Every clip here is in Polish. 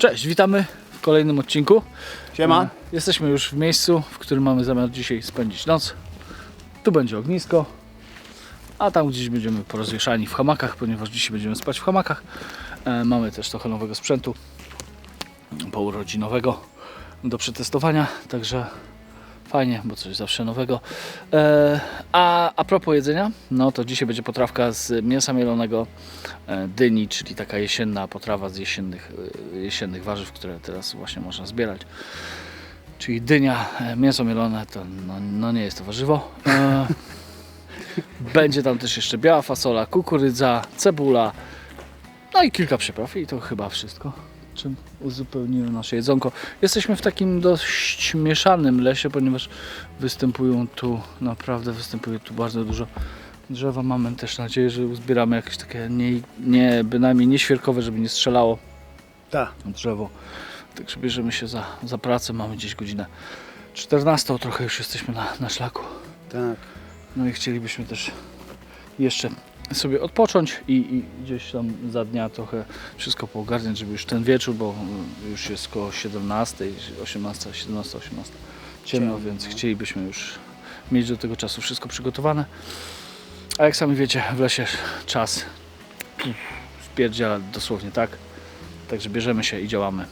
Cześć, witamy w kolejnym odcinku. Siema. E, Jesteśmy już w miejscu, w którym mamy zamiar dzisiaj spędzić noc. Tu będzie ognisko, a tam gdzieś będziemy porozwieszani w hamakach, ponieważ dzisiaj będziemy spać w hamakach. E, Mamy też trochę nowego sprzętu pourodzinowego do przetestowania, także fajnie, bo coś zawsze nowego. E, A, a propos jedzenia, no to dzisiaj będzie potrawka z mięsa mielonego, e, dyni, czyli taka jesienna potrawa z jesiennych, e, jesiennych warzyw, które teraz właśnie można zbierać. Czyli dynia, e, mięso mielone, to no, no nie jest to warzywo. E, Będzie tam też jeszcze biała fasola, kukurydza, cebula, no i kilka przypraw i to chyba wszystko, czym uzupełnimy nasze jedzonko. Jesteśmy w takim dość mieszanym lesie, ponieważ występują tu, naprawdę występuje tu bardzo dużo drzewa. Mamy też nadzieję, że uzbieramy jakieś takie nie, nie bynajmniej nie świerkowe, żeby nie strzelało Tak. drzewo. Także bierzemy się za, za pracę. Mamy gdzieś godzinę 14, trochę już jesteśmy na, na szlaku. Tak. No i chcielibyśmy też jeszcze sobie odpocząć i, i gdzieś tam za dnia trochę wszystko poogarniać, żeby już ten wieczór, bo y, już jest koło 17, 18, 17, 18 ciemno, więc no. chcielibyśmy już mieć do tego czasu wszystko przygotowane. A jak sami wiecie, w lesie czas wpierdziela dosłownie tak. Także bierzemy się i działamy.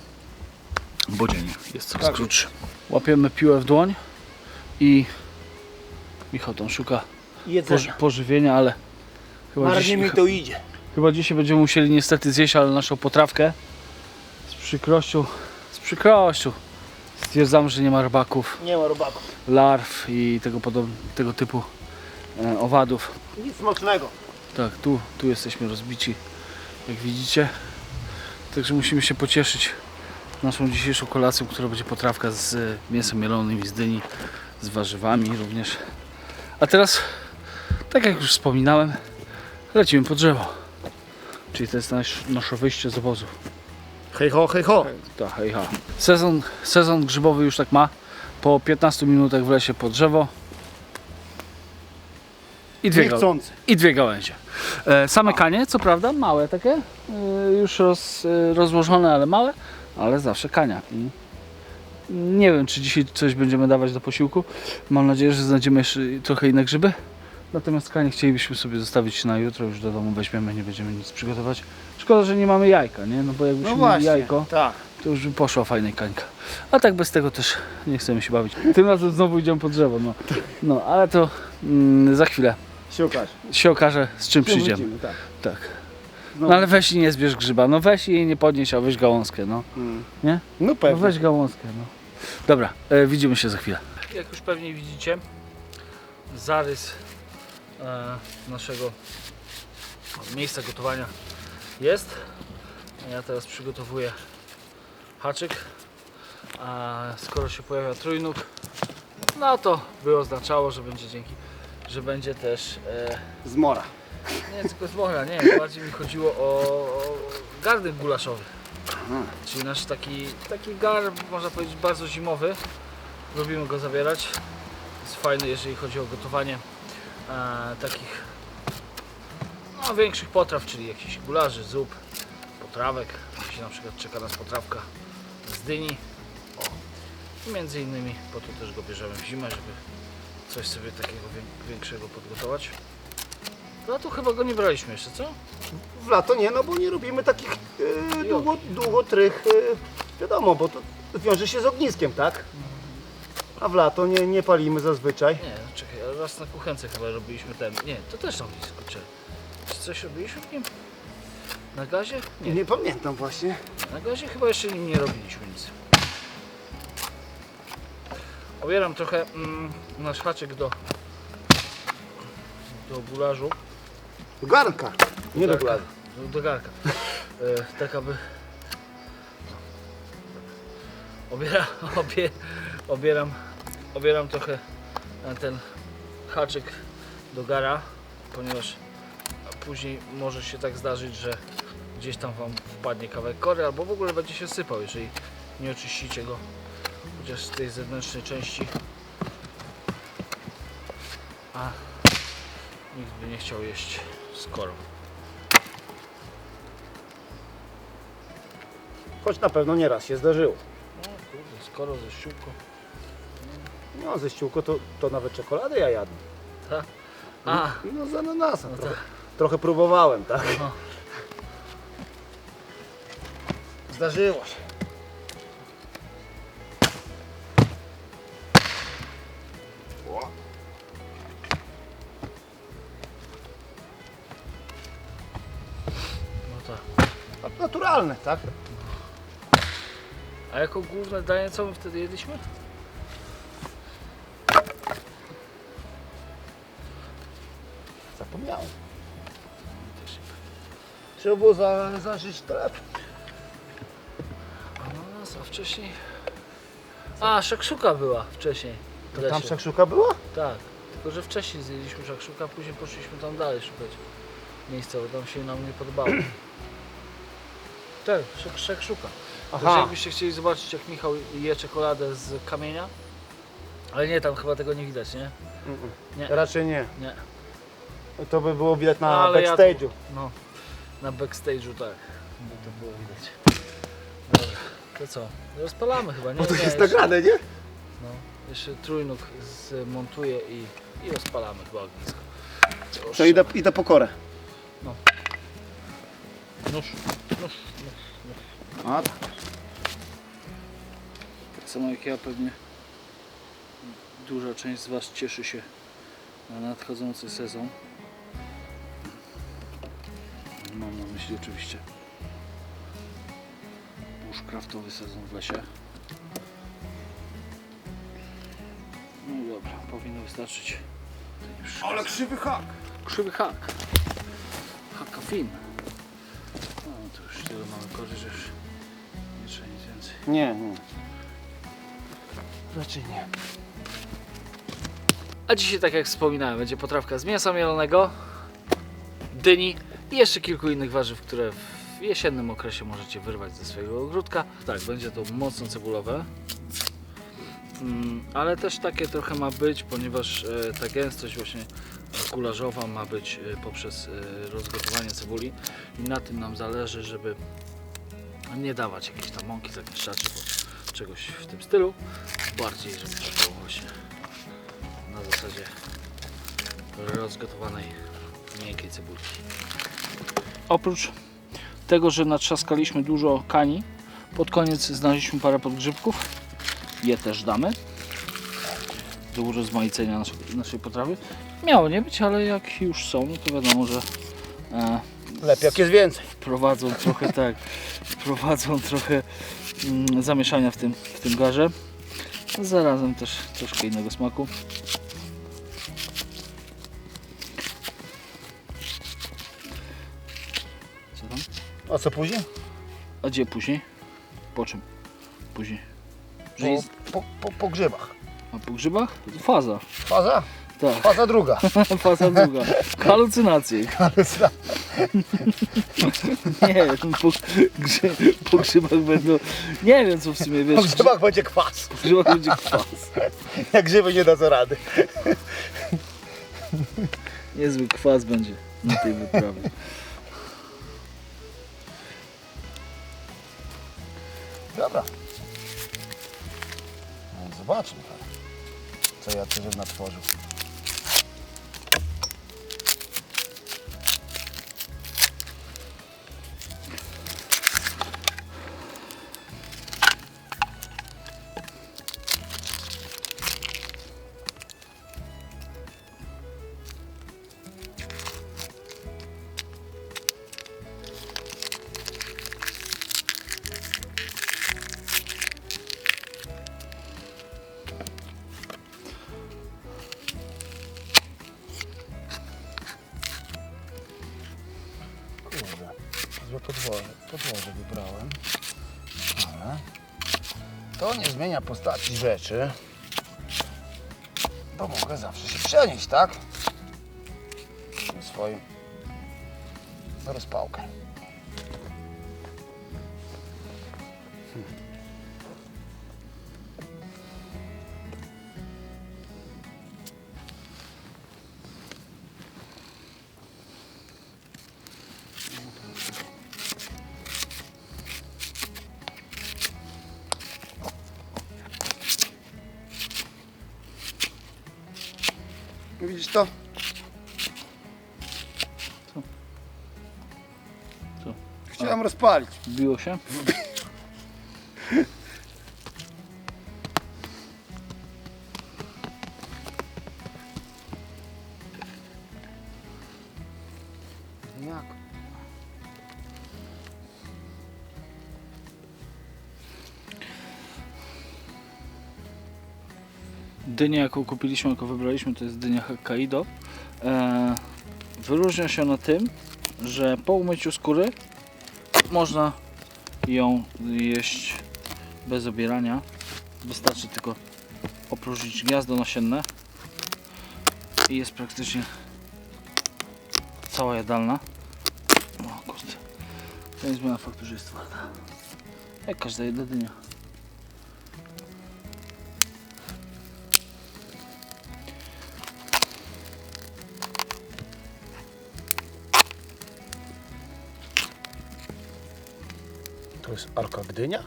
Bo dzień jest coraz Tak. krótszy. Łapiemy piłę w dłoń i Michał tam szuka Jedzenia. pożywienia, ale chyba Marnie dzisiaj, mi to idzie. chyba dzisiaj będziemy musieli niestety zjeść ale naszą potrawkę. Z przykrością, z przykrością stwierdzamy, że nie ma rybaków, Nie ma robaków. larw i tego, podob, tego typu e, owadów. Nic smacznego. Tak, tu, tu jesteśmy rozbici, jak widzicie. Także musimy się pocieszyć naszą dzisiejszą kolacją, która będzie potrawka z e, mięsem mielonym i z dyni, z warzywami również. A teraz, tak jak już wspominałem, lecimy po drzewo. Czyli to jest nasz, nasze wyjście z obozu. Hej ho, hej ho. Tak, hej, ha. Sezon, sezon grzybowy już tak ma. Po 15 minutach w lesie po drzewo. I dwie, gał- Niechcący. i dwie gałęzie. E, same kanie, co prawda, małe takie, e, już roz, e, rozłożone, ale małe, ale zawsze kania. I nie wiem, czy dzisiaj coś będziemy dawać do posiłku. Mam nadzieję, że znajdziemy jeszcze trochę inne grzyby. Natomiast kanie chcielibyśmy sobie zostawić na jutro, już do domu weźmiemy, nie będziemy nic przygotować. Szkoda, że nie mamy jajka, nie? No bo jakbyśmy No mieli jajko, Tak. to już by poszła fajna kańka. A tak bez tego też nie chcemy się bawić. Tym razem znowu idziemy po drzewo, no. No, ale to mm, za chwilę Się okaże. się okaże, z czym przyjdziemy. Wrócimy, Tak. Tak. No ale weź i nie zbierz grzyba. No weź i jej nie podnieś, a weź gałązkę, no. Mm. Nie? No No pewnie. weź gałązkę, no. Dobra, e, widzimy się za chwilę. Jak już pewnie widzicie, zarys naszego miejsca gotowania jest. Ja teraz przygotowuję haczyk. A skoro się pojawia trójnóg, no to by oznaczało, że będzie dzięki, że będzie też e, Zmora. nie, tylko z wora, nie. Bardziej mi chodziło o, o garnek gulaszowy. Czyli nasz taki, taki gar, można powiedzieć, bardzo zimowy. Lubimy go zabierać. Jest fajny, jeżeli chodzi o gotowanie e, takich no, większych potraw, czyli jakichś gularzy, zup, potrawek. Jeśli na przykład czeka nas potrawka z dyni. O. I między innymi po to też go bierzemy w zimę, żeby coś sobie takiego wię- większego podgotować. No tu chyba go nie braliśmy jeszcze, co? W lato nie, no bo nie robimy takich e, długo, długotrych, e, wiadomo, bo to wiąże się z ogniskiem, tak? A w lato nie, nie palimy zazwyczaj. Nie, no raz na kuchence chyba robiliśmy ten. Nie, to też tam blisko, czy, czy coś robiliśmy w nim? Na gazie? Nie, Nie pamiętam właśnie. na gazie chyba jeszcze nim nie robiliśmy nic. Obieram trochę mm, nasz haczyk do do gularzu, Do garnka. Nie do Garnka. glazu. do, do garka. E, tak aby obiera, obie, obieram, obieram trochę ten haczyk do gara, ponieważ później może się tak zdarzyć, że gdzieś tam Wam wpadnie kawałek kory albo w ogóle będzie się sypał, jeżeli nie oczyścicie go chociaż z tej zewnętrznej części. A nikt by nie chciał jeść z korą. Choć na pewno nieraz się zdarzyło. No kurde, skoro ze ściółką. No ze ściółko to, to nawet czekoladę ja jadłem. Tak? A, No z ananasem. No trochę, tak. trochę próbowałem, tak? No. Zdarzyło się. no tak. Naturalne, tak? A jako główne danie co my wtedy jedliśmy? Zapomniałem. Trzeba było za, zażyć chleb. Ananas, a wcześniej... A, szakszuka była wcześniej. w To tam lesie. szakszuka była? Tak, tylko że wcześniej zjedliśmy szakszuka, a później poszliśmy tam dalej szukać miejsca, bo tam się nam nie podobało. Tak, szak, szakszuka. Także Aha. jakbyście chcieli zobaczyć jak Michał je czekoladę z kamienia, ale nie, tam chyba tego nie widać, nie? Nie. Raczej nie. Nie. To by było widać na Ale ja backstage'u. No, na backstage'u tak, by to było widać. Dobra, to co? Rozpalamy chyba, nie? Bo to nie, jest jeszcze- nagrane, nie? No, jeszcze trójnóg zmontuje i, i rozpalamy chyba ognisko. To To idę, idę po korę. Nóż, nóż, A, tak. Tak samo jak ja pewnie duża część z Was cieszy się na nadchodzący sezon. Myśli oczywiście bushcraftowy sezon w lesie. No i dobra, powinno wystarczyć. Ale krzywy hak. krzywy hak. Haka fin. No to już tyle mamy korzy, że już nie trzeba nic więcej. Nie, nie. Raczej nie. A dzisiaj, tak jak wspominałem, będzie potrawka z mięsa mielonego, dyni i jeszcze kilku innych warzyw, które w jesiennym okresie możecie wyrwać ze swojego ogródka. Tak, będzie to mocno cebulowe. Mm, ale też takie trochę ma być, ponieważ e, ta gęstość właśnie gularzowa ma być e, poprzez e, rozgotowanie cebuli i na tym nam zależy, żeby nie dawać jakiejś tam mąki zagęszczaczy bądź czegoś w tym stylu, bardziej żeby to było właśnie na zasadzie rozgotowanej miękkiej cebulki. Oprócz tego, że natrzaskaliśmy dużo kani, pod koniec znaleźliśmy parę podgrzybków. Je też damy. Do urozmaicenia naszej, naszej potrawy. Miało nie być, ale jak już są, no to wiadomo, że e, Lepiej jak jest więcej. wprowadzą trochę tak, wprowadzą trochę mm, zamieszania w tym, w tym garze. Zarazem też troszkę innego smaku. A co później? A gdzie później? Po czym? Później. Że Po, jest, po, po, po grzybach. a po grzybach? Faza. Faza? Tak, Faza druga. faza druga. Halucynacje. Nie, po, grze, po grzybach będą... Nie wiem co w sumie wiesz. Po grzybach będzie kwas. W grzybach będzie kwas. Jak grzyby nie da co rady. Niezły kwas będzie na tej wyprawie. Dobra. No, zobaczmy. Co ja tu żebym natworzył. Nie zmienia postaci rzeczy. Bo mogę zawsze się przenieść, tak? Na swoim rozpałkę. Widzisz to? Co? Co? Chciałem rozpalić. Wbiło się? Dynię, jaką kupiliśmy, jaką wybraliśmy, to jest dynia Hokkaido. E, wyróżnia się na tym, że po umyciu skóry można ją jeść bez obierania. Wystarczy tylko opróżnić gniazdo nasienne i jest praktycznie cała jadalna. O kurde. To nie zmienia faktu, że jest twarda. Jak każda jedna dynia. To jest Arka Gdynia?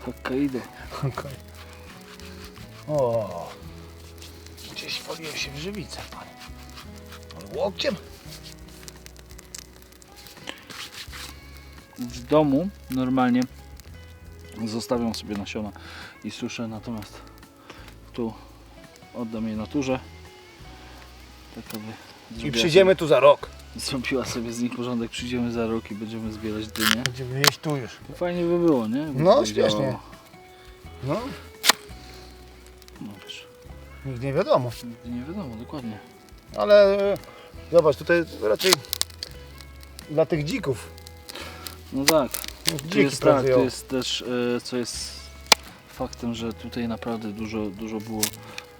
Hokkaido. Okej. O. Gdzieś waliłem się w żywicę, panie. Ale Łokciem? w domu normalnie zostawiam sobie nasiona i suszę, natomiast tu oddam je naturze. Tak aby I zrobiła przyjdziemy tu za rok. Zrobiła sobie z nich porządek, przyjdziemy za rok i będziemy zbierać dynie. Będziemy jeść tu już. Fajnie by było, nie? Jakby No, tak śmiesznie. działało. No, No wiesz, nigdy nie wiadomo. nigdy nie wiadomo, dokładnie. Ale e, zobacz, tutaj raczej dla tych dzików. No tak, tu Dziki jest tak, to jest też, e, co jest faktem, że tutaj naprawdę dużo, dużo było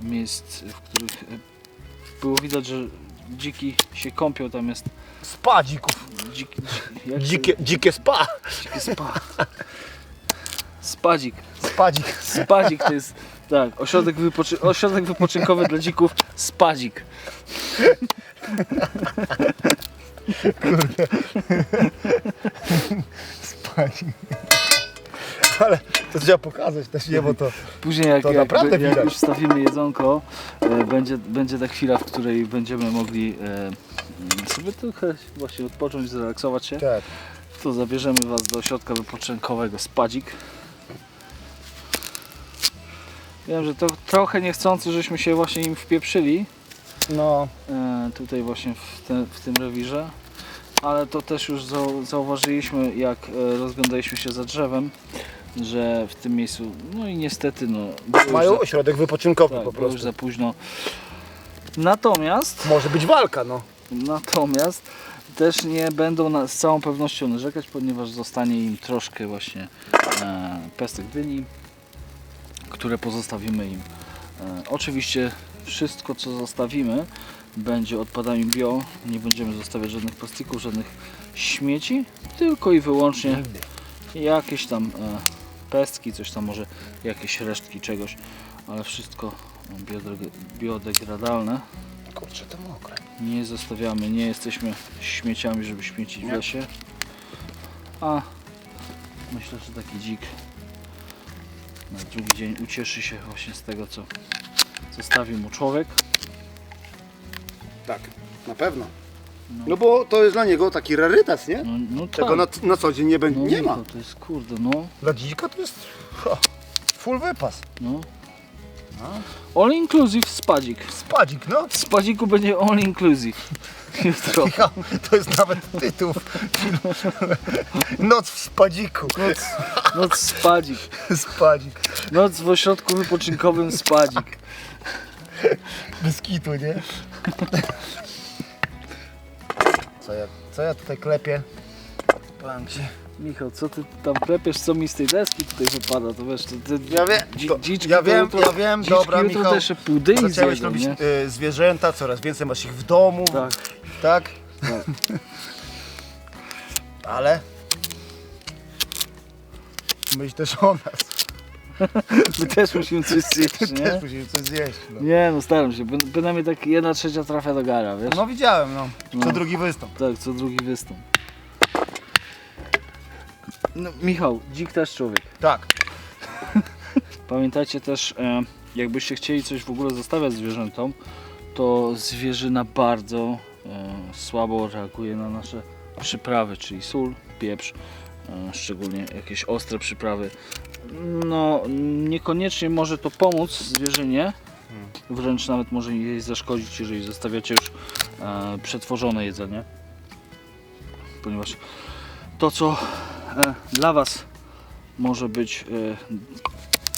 miejsc, w których e, było widać, że dziki się kąpią, tam jest Spa dzików. dziki, dzi- jak Dzikie, dzikie spa. dzikie spa. Spadzik. Spadzik. Spadzik to jest, tak, ośrodek, wypoczy, ośrodek wypoczynkowy dla dzików, spadzik. Spadzik. Ale to trzeba pokazać też, nie, bo to... Później jak, To jak, jak widać. już wstawimy jedzonko, e, będzie, będzie ta chwila, w której będziemy mogli e, sobie trochę właśnie odpocząć, zrelaksować się. Tak. To zabierzemy Was do ośrodka wypoczynkowego Spadzik. Wiem, że to trochę niechcący, żeśmy się właśnie im wpieprzyli No, e, tutaj właśnie w, te, w tym rewirze. Ale to też już zau, zauważyliśmy, jak e, rozglądaliśmy się za drzewem, że w tym miejscu, no i niestety, no, było już mają za, ośrodek wypoczynkowy tak, po było już prostu. za późno. Natomiast Może być walka, no. Natomiast też nie będą na, z całą pewnością narzekać, ponieważ zostanie im troszkę właśnie e, pestek dyni, które pozostawimy im. E, oczywiście wszystko co zostawimy będzie odpadami bio, nie będziemy zostawiać żadnych plastików, żadnych śmieci, tylko i wyłącznie jakieś tam e, pestki, coś tam może jakieś resztki czegoś, ale wszystko biodeg- biodegradalne. Kurczę, to mokre. Nie zostawiamy, nie jesteśmy śmieciami, żeby śmiecić w lesie. A myślę, że taki dzik na drugi dzień ucieszy się właśnie z tego, co zostawił mu człowiek. Tak, na pewno. No bo to jest dla niego taki rarytas, nie? No, no Tego tak. na, na co dzień nie, będzie, no, nie ma. Michał, To jest kurde, no, Dla dzika to jest ha, full wypas. no. All inclusive spadzik. Spadzik, no. W spadziku będzie all inclusive. Jutro. Michał, to jest nawet tytuł filmu. Noc w spadziku. Noc, noc spadzik. Spadzik. Noc w ośrodku wypoczynkowym spadzik. Bez kitu, nie? Co ja, co ja tutaj klepię? Powiem ci. Michał, co ty tam klepiesz, co mi z tej deski tutaj wypada, to wiesz, to ty, Ja wiem, dzi- to, dziczki ja to wiem, jutro- ja wiem, dziczki dobra jutro Michał. też pół dyni Zacząłeś zjedzą, robić nie? y, zwierzęta, coraz więcej masz ich w domu, Tak, tak? tak. Ale myśl też o nas. My też musimy coś zjeść, Też nie? musimy coś zjeść. No, Nie no, staram się, Byn- bynajmniej tak jedna trzecia trafia do gara, wiesz? no widziałem, no. Co No. drugi występ. Tak, co drugi występ. No, Michał, dzik też człowiek. Tak. Pamiętajcie też, e, jakbyście chcieli coś w ogóle zostawiać zwierzętom, to zwierzyna bardzo e, słabo reaguje na nasze przyprawy, czyli sól, pieprz, e, szczególnie jakieś ostre przyprawy. No, niekoniecznie może to pomóc zwierzynie, wręcz nawet może jej zaszkodzić, jeżeli zostawiacie już e, przetworzone jedzenie. Ponieważ to, co e, dla Was może być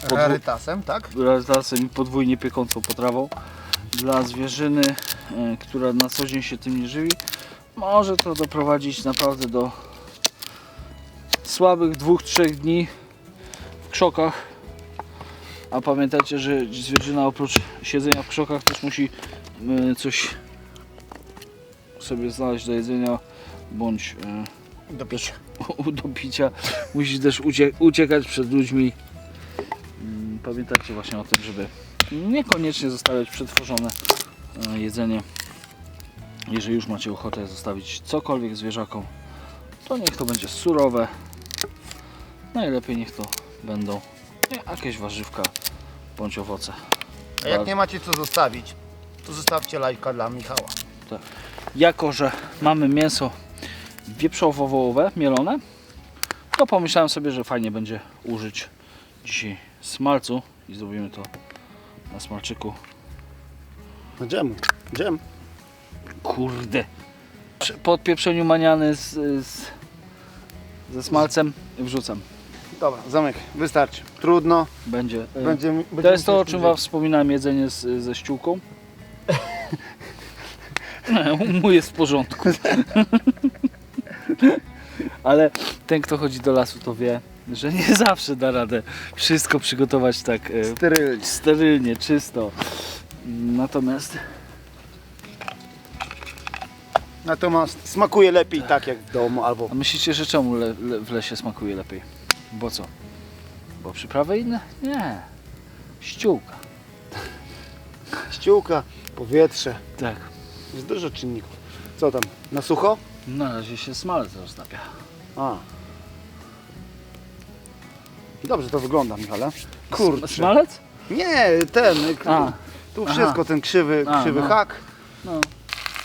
e, podwó- Rarytasem, tak? razem podwójnie piekącą potrawą dla zwierzyny, e, która na co dzień się tym nie żywi, może to doprowadzić naprawdę do słabych dwóch, trzech dni krzokach. A pamiętajcie, że zwierzyna oprócz siedzenia w krzokach też musi e, coś sobie znaleźć do jedzenia bądź e, Do picia. do picia. Musi też ucie uciekać przed ludźmi. Mm, Pamiętajcie właśnie o tym, żeby niekoniecznie zostawiać przetworzone e, jedzenie. Jeżeli już macie ochotę zostawić cokolwiek zwierzakom, to niech to będzie surowe. Najlepiej niech to będą jakieś warzywka bądź owoce. A jak nie macie co zostawić, to zostawcie lajka dla Michała. Jako, że mamy mięso wieprzowo-wołowe, mielone, to pomyślałem sobie, że fajnie będzie użyć dzisiaj smalcu i zrobimy to na smalczyku. No dżem, dżem. Kurde! Po odpieprzeniu maniany z, z, ze smalcem wrzucam. Dobra, zamek, wystarczy. Trudno. Będzie. e, Będziemy, To jest to, o czym Wam wspominałem, jedzenie z, ze ściółką. Mój jest w porządku. Ale ten, kto chodzi do lasu, to wie, że nie zawsze da radę wszystko przygotować tak e, Sterylnie. sterylnie, czysto. Natomiast Natomiast smakuje lepiej tak jak w domu albo a myślicie, że czemu le, le, w lesie smakuje lepiej? Bo co? Bo przyprawy inne? Nie. Ściółka. ściółka, powietrze. Tak. Jest dużo czynników. Co tam? Na sucho? Na razie się smalec roztapia. A. Dobrze to wygląda, Michale. Kurczę. Smalec? Nie, ten. k- A. Tu Aha. wszystko, ten krzywy, A, krzywy no. hak. No,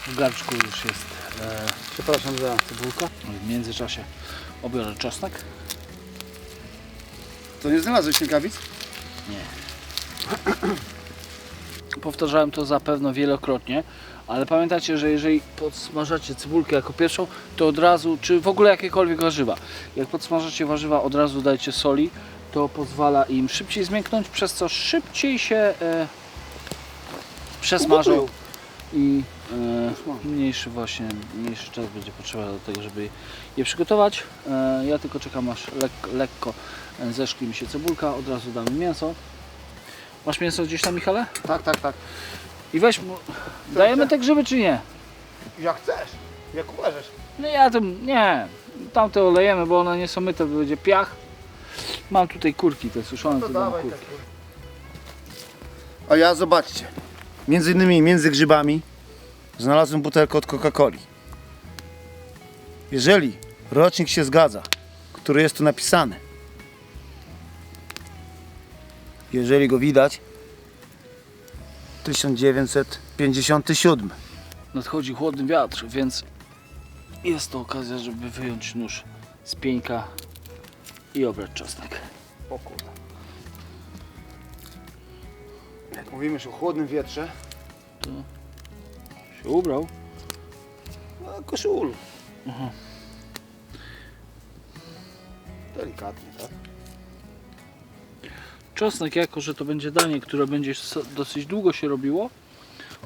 w garczku już jest e, Przepraszam za. cebulka. W międzyczasie obiorę czosnek. To nie znalazłeś rękawic? Powtarzałem to zapewne wielokrotnie, ale pamiętajcie, że jeżeli podsmażacie cebulkę jako pierwszą, to od razu, czy w ogóle jakiekolwiek warzywa, jak podsmażacie warzywa, od razu dajcie soli, to pozwala im szybciej zmięknąć, przez co szybciej się e, przesmażą i mniejszy właśnie, mniejszy czas będzie potrzeba do tego, żeby je przygotować. E, ja tylko czekam aż lekko, lekko e, zeszkli mi się cebulka, od razu damy mięso. Masz mięso gdzieś tam, Michale? Tak, tak, tak. I weź mu... Dajemy te grzyby czy nie? Jak chcesz. Jak uważasz. No ja tym... nie. Tamte olejemy, bo one nie są myte, to będzie piach. Mam tutaj kurki te suszone, To to dawaj kurki. A ja zobaczcie. Między innymi między grzybami znalazłem butelkę od Coca-Coli. Jeżeli rocznik się zgadza, który jest tu napisany, jeżeli go widać, 1957. Nadchodzi chłodny wiatr, więc jest to okazja, żeby wyjąć nóż z pieńka i obrać czosnek. O kurde. Jak mówimy już o chłodnym wietrze, Się ubrał. no koszul. Aha. Delikatnie, tak? Czosnek, jako że to będzie danie, które będzie dosyć długo się robiło,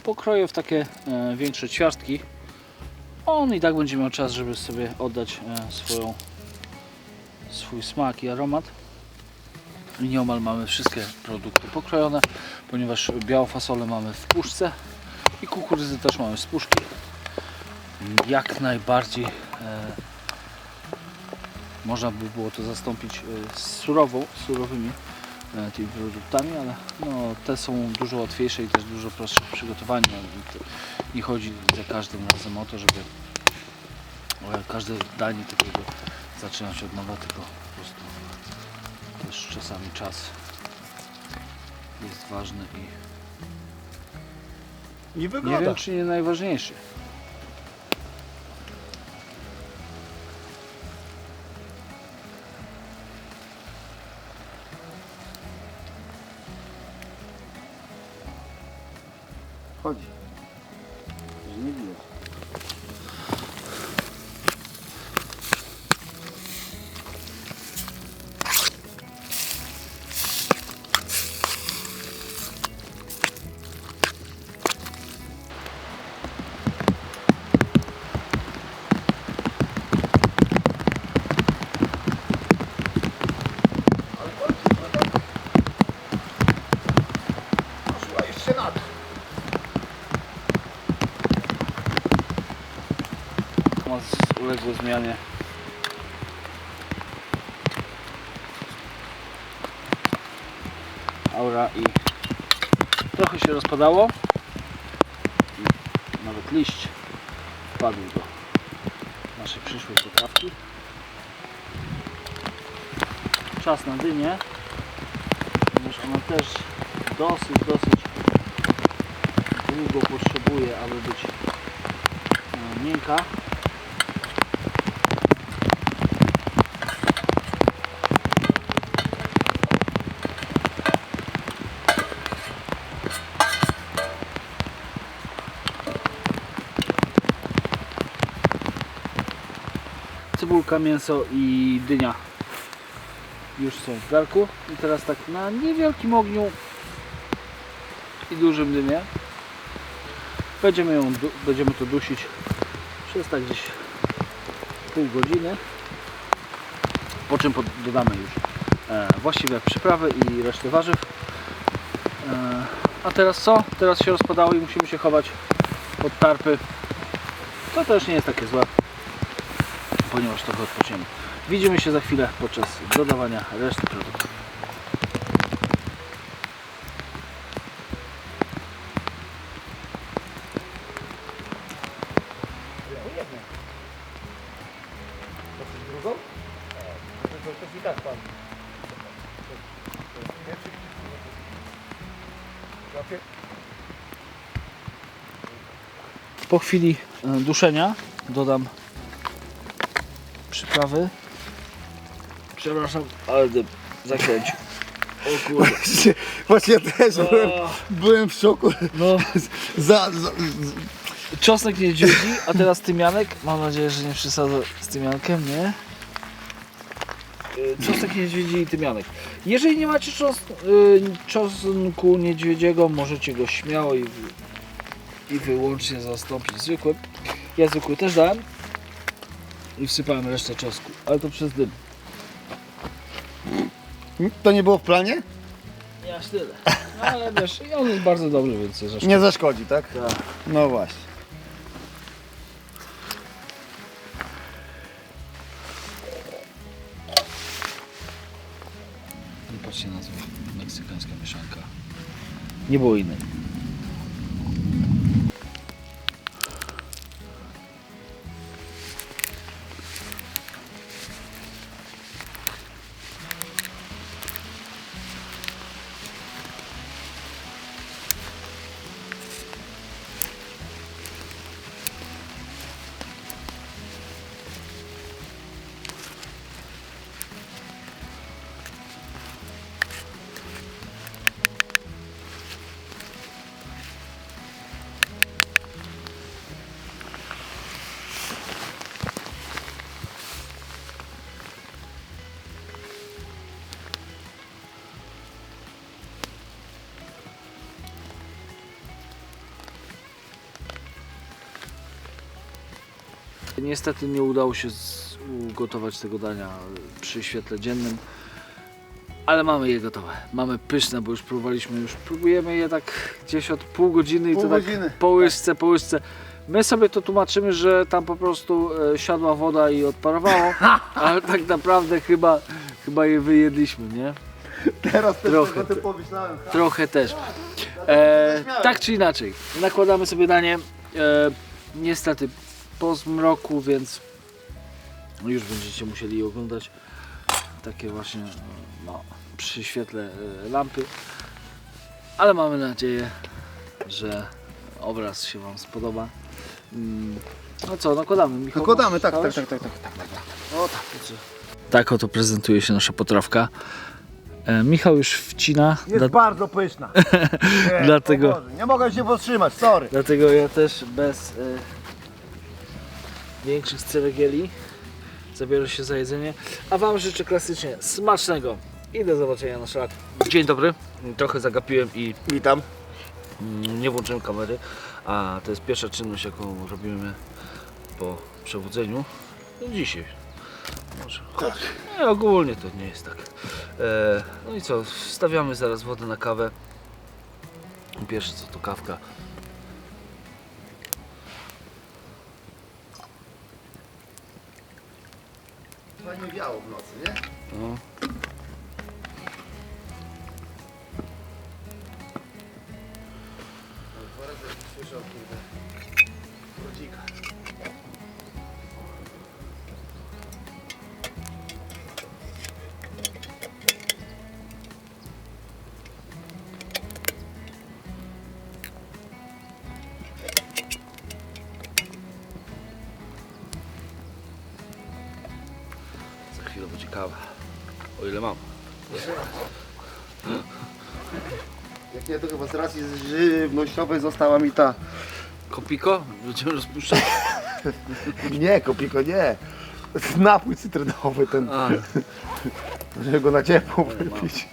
pokroję w takie e, większe ćwiartki. On i tak będzie miał czas, żeby sobie oddać e, swoją, swój smak i aromat. I nieomal mamy wszystkie produkty pokrojone, ponieważ białą fasolę mamy w puszce i kukurydzy też mamy z puszki. Jak najbardziej e, można by było to zastąpić e, surową, surowymi e, tymi produktami, ale no, te są dużo łatwiejsze i też dużo prostsze w przygotowaniu. Nie chodzi za każdym razem o to, żeby każde danie takiego zaczynać od nowa, tylko po prostu też czasami czas jest ważny i I nie wygoda. wiem czy nie najważniejszy. Zmianie. Aura i trochę się rozpadało. Nawet liść wpadł do naszej przyszłej potrawki. Czas na dynię, ponieważ ona też dosyć, dosyć długo potrzebuje, aby być e, miękka. Cebulka, mięso i dynia już są w garku. I teraz tak na niewielkim ogniu i dużym dymie będziemy ją będziemy to dusić przez tak gdzieś pół godziny po czym dodamy już e, właściwe przyprawy i resztę warzyw. E, a teraz co? Teraz się rozpadało i musimy się chować pod tarpy. To też nie jest takie złe ponieważ trochę odpoczniemy. Widzimy się za chwilę podczas dodawania reszty. Łapie? Po chwili e, duszenia dodam przyprawy. Przepraszam, ale dym zakręcił. O kurde. Właśnie, właśnie ja też byłem, byłem w szoku. no, Za, za, czosnek niedźwiedzi, a teraz tymianek. Mam nadzieję, że nie przesadzę z tymiankiem, nie? E, Czosnek niedźwiedzi i tymianek. Jeżeli nie macie czos, y, czosnku niedźwiedziego, możecie go śmiało i, wy- i wyłącznie zastąpić zwykłym. Ja zwykły też dałem i wsypałem resztę czosnku, ale to przez dym. to nie było w planie? Nie aż tyle. No, ale wiesz, i on jest bardzo dobry, więc nie zaszkodzi. Nie zaszkodzi, tak? Tak. No właśnie. Nie patrzcie na nazwę. Meksykańska mieszanka. Nie było innej. Niestety nie udało się ugotować tego dania przy świetle dziennym, ale mamy je gotowe. Mamy pyszne, bo już próbowaliśmy, już próbujemy je tak gdzieś od pół godziny i Pół to tak godziny. po łyżce, po łyżce. My sobie to tłumaczymy, że tam po prostu e, siadła woda i odparowało, ale tak naprawdę chyba, chyba je wyjedliśmy, nie? Teraz też Trochę ty pomyślałem. Trochę też. E, zaśmiałem. tak czy inaczej, nakładamy sobie danie. E, niestety po zmroku, więc już będziecie musieli oglądać takie właśnie no, przy świetle e, lampy. ale mamy nadzieję, że obraz się Wam spodoba. Mm, No co, nakładamy. Michał, Nakładamy, tak, masz tak, talerz? tak, tak, tak, tak, tak. O tak, widzę. Tak oto prezentuje się nasza potrawka. E, Michał już wcina, Jest dla, bardzo pyszna. Nie, Dlatego- Nie mogę się powstrzymać, sorry. dlatego ja też bez e, większych ceregieli zabiorę się za jedzenie. A Wam życzę klasycznie smacznego i do zobaczenia na szlaku. Dzień dobry, trochę zagapiłem i Witam. Mm, Nie włączyłem kamery, a to jest pierwsza czynność, jaką robimy po przebudzeniu. No dzisiaj. Może. Tak. Nie, ogólnie to nie jest tak. E, no i co, wstawiamy zaraz wodę na kawę. Pierwsze co to kawka. Wiało w nocy, nie? No. Jak nie, to chyba z racji żywnościowej została mi ta... Kopiko? Będziemy rozpuszczać? Nie, kopiko, nie. Napój cytrynowy ten, A, żeby go na ciepło mam. wypić.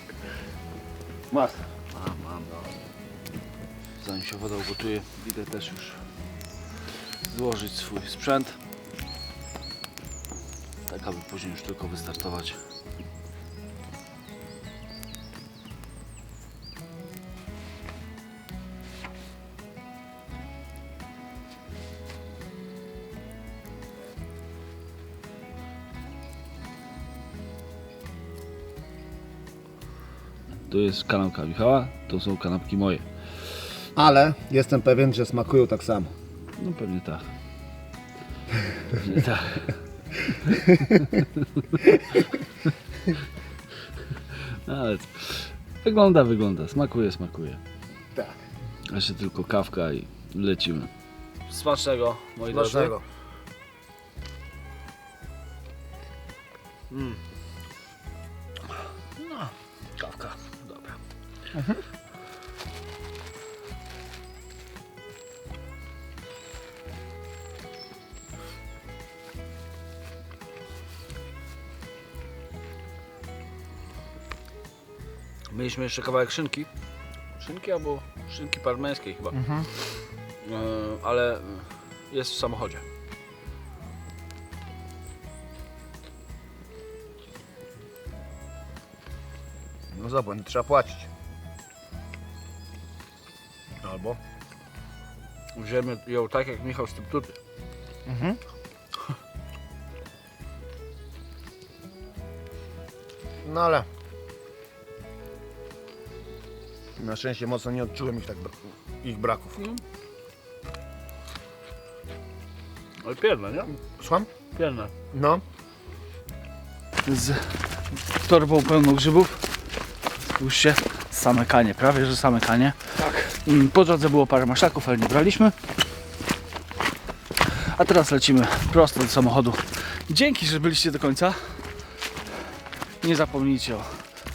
Masz. a mam. No. Zanim się woda ugotuje, idę też już złożyć swój sprzęt. Tak, aby później już tylko wystartować. To jest kanapka Michała, to są kanapki moje. Ale jestem pewien, że smakują tak samo. No pewnie tak. Pewnie tak. Ale wygląda, wygląda. Smakuje, smakuje. Tak. Jeszcze tylko kawka i lecimy. Smacznego, moi Smacznego. No, Mieliśmy jeszcze kawałek szynki. Szynki albo szynki parmeńskiej chyba. E, ale jest w samochodzie. No zobacz, nie trzeba płacić. Albo? Wziąłem ją tak jak Michał z tym tuty. No ale... Na szczęście mocno nie odczułem ich, tak, ich braków. Ale pierne, nie? Słucham? Pierne. No. z torbą pełną grzybów. Spójrzcie, same kanie, prawie że same kanie. Tak. Po drodze było parę maślaków, ale nie braliśmy. A teraz lecimy prosto do samochodu. Dzięki, że byliście do końca. Nie zapomnijcie o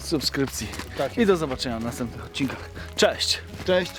subskrypcji. Tak I do zobaczenia w następnych odcinkach. Cześć! Cześć.